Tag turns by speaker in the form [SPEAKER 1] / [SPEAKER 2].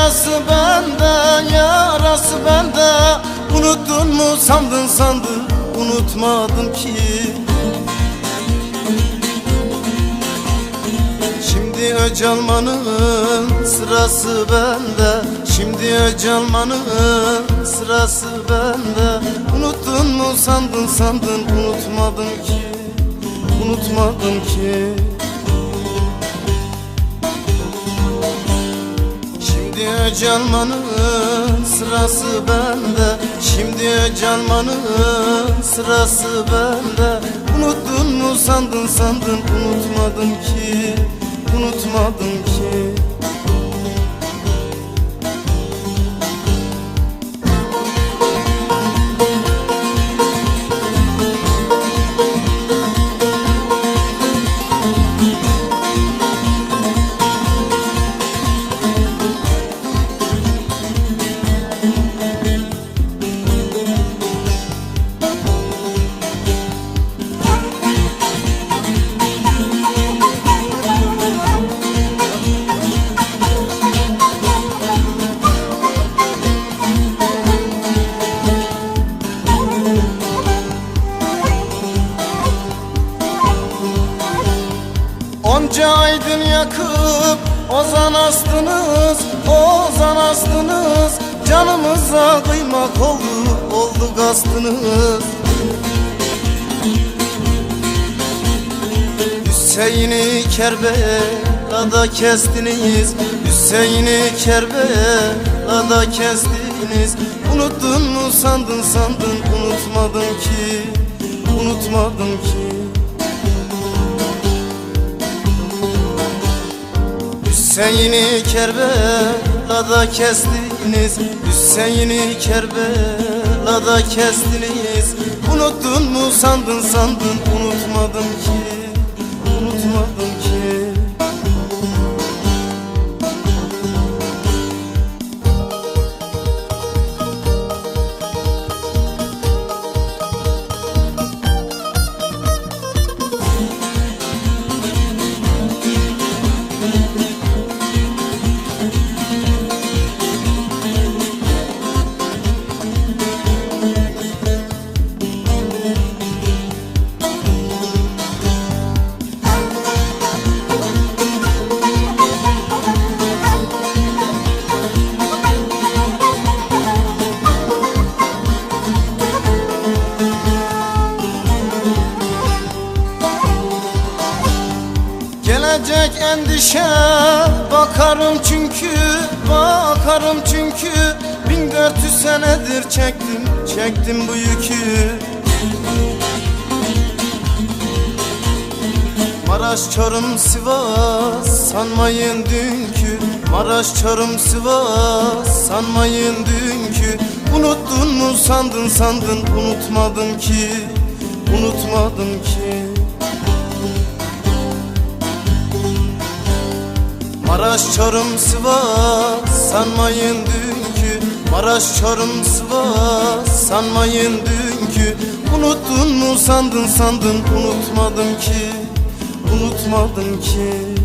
[SPEAKER 1] yarası bende yarası bende. Unuttun mu? Sandın sandın. Unutmadım ki. Şimdi öc almanın sırası bende. Şimdi öc almanın sırası bende. Unuttun mu? Sandın sandın. Unutmadım ki. Unutmadım ki Şimdi öc almanın sırası bende. Şimdi öc almanın sırası bende. Unuttun mu sandın sandın unutmadım ki Unutmadım ki Onca aydın yakıp ozan astınız Ozan astınız. Canımıza kıymak oldu Oldu kastınız. Hüseyin'i Kerbela'da kestiniz. Hüseyin'i Kerbela'da kestiniz. Unuttun mu sandın sandın Unutmadım ki Unutmadım ki Hüseyin'i Kerbela'da kestiniz. Hüseyin'i Kerbela'da kestiniz. Unuttun mu sandın sandın Gelecek endişe bakarım çünkü bakarım çünkü. 1400 senedir çektim çektim bu yükü. Maraş Çorum Sivas sanmayın dünkü. Maraş Çorum Sivas sanmayın dünkü. Unuttun mu sandın sandın unutmadım ki Unutmadım ki Maraş Çorum Sivas sanmayın dünkü. Maraş Çorum Sivas sanmayın dünkü. Unuttun mu sandın sandın unutmadım ki. Unutmadım ki